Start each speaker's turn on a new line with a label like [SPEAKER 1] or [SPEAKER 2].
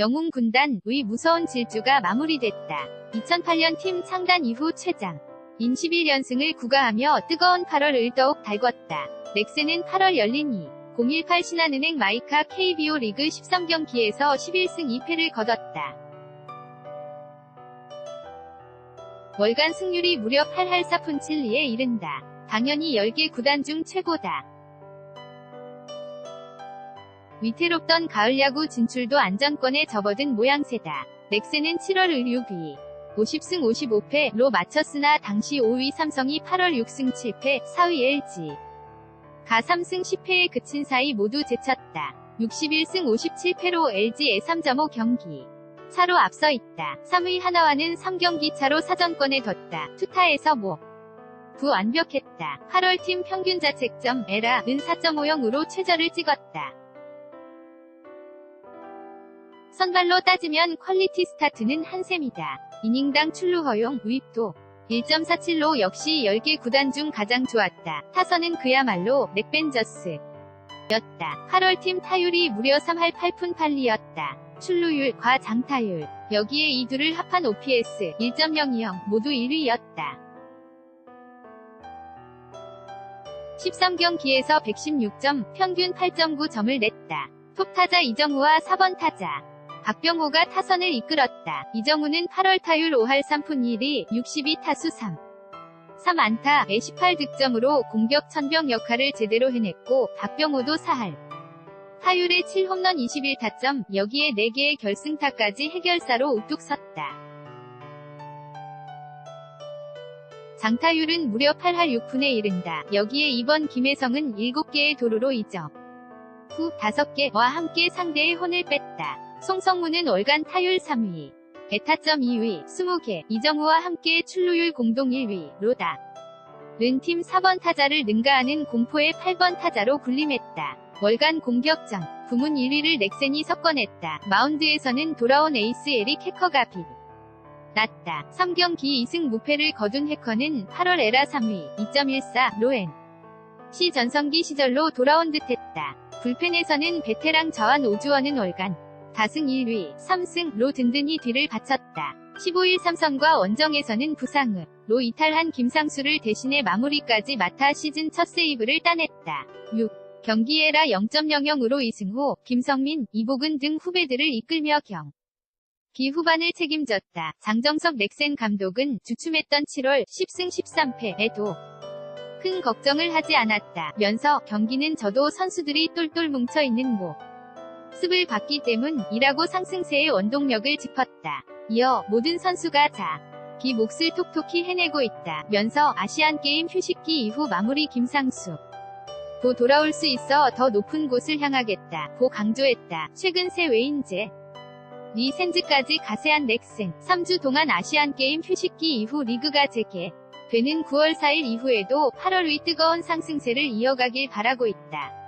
[SPEAKER 1] 영웅 군단의 무서운 질주가 마무리됐다. 2008년 팀 창단 이후 최장 인 11연승을 구가하며 뜨거운 8월을 더욱 달궜다. 넥센은 8월 열린 2. 018 신한은행 마이카 KBO 리그 13경기에서 11승 2패를 거뒀다. 월간 승률이 무려 8할 4푼 7리에 이른다. 당연히 10개 구단 중 최고다. 위태롭던 가을 야구 진출도 안정권에 접어든 모양새다. 넥센은 7월 을 6위. 50승 55패로 마쳤으나 당시 5위 삼성이 8월 6승 7패, 4위 LG. 가 3승 10패에 그친 사이 모두 제쳤다. 61승 57패로 LG의 3.5 경기. 차로 앞서 있다. 3위 하나와는 3경기 차로 사전권에 뒀다. 투타에서 뭐. 부 완벽했다. 8월 팀 평균 자책점 에라은 4.50으로 최저를 찍었다. 선발로 따지면 퀄리티 스타트는 한샘이다. 이닝당 출루 허용, 유입도 1.47로 역시 10개 구단 중 가장 좋았다. 타선은 그야말로 넥벤저스 였다. 8월 팀 타율이 무려 3할 8푼 8리였다. 출루율, 과 장타율, 여기에 이 둘을 합한 OPS 1.020 모두 1위였다. 13경기에서 116점, 평균 8.9점을 냈다. 톱 타자 이정우와 4번 타자 박병호가 타선을 이끌었다. 이정우는 8월 타율 5할 3푼 1위, 62타수 3. 3안타, 18득점으로 공격 천병 역할을 제대로 해냈고, 박병호도 4할. 타율에 7홈런 21타점, 여기에 4개의 결승타까지 해결사로 우뚝 섰다. 장타율은 무려 8할 6푼에 이른다. 여기에 이번 김혜성은 7개의 도루로 이적. 후 5개와 함께 상대의 혼을 뺐다. 송성문은 월간 타율 3위, 베타점 2위, 20개, 이정우와 함께 출루율 공동 1위, 로다. 른팀 4번 타자를 능가하는 공포의 8번 타자로 군림했다. 월간 공격장, 부문 1위를 넥센이 석권했다. 마운드에서는 돌아온 에이스 에릭 해커가 빛. 났다. 3경기 2승 무패를 거둔 해커는 8월 에라 3위, 2.14, 로엔. 시 전성기 시절로 돌아온 듯했다. 불펜에서는 베테랑 저한 오주원은 월간. 4승 1위, 3승로 든든히 뒤를 바쳤다. 15일 삼성과 원정에서는 부상으로 이탈한 김상수를 대신해 마무리까지 맡아 시즌 첫 세이브를 따냈다. 6. 경기에라 0.00으로 이승호, 김성민, 이복은 등 후배들을 이끌며 경. 기 후반을 책임졌다. 장정석 넥센 감독은 주춤했던 7월 10승 13패에도 큰 걱정을 하지 않았다. 면서 경기는 저도 선수들이 똘똘 뭉쳐있는 모. 습을 봤기 때문이라고 상승세의 원동력을 짚었다. 이어 모든 선수가 자. 기 몫을 톡톡히 해내고 있다. 면서 아시안게임 휴식기 이후 마무리 김상수. 도 돌아올 수 있어 더 높은 곳을 향하겠다. 고 강조했다. 최근 새 외인제. 리 센즈까지 가세한 넥센. 3주 동안 아시안게임 휴식기 이후 리그가 재개. 되는 9월 4일 이후에도 8월 의 뜨거운 상승세를 이어가길 바라고 있다.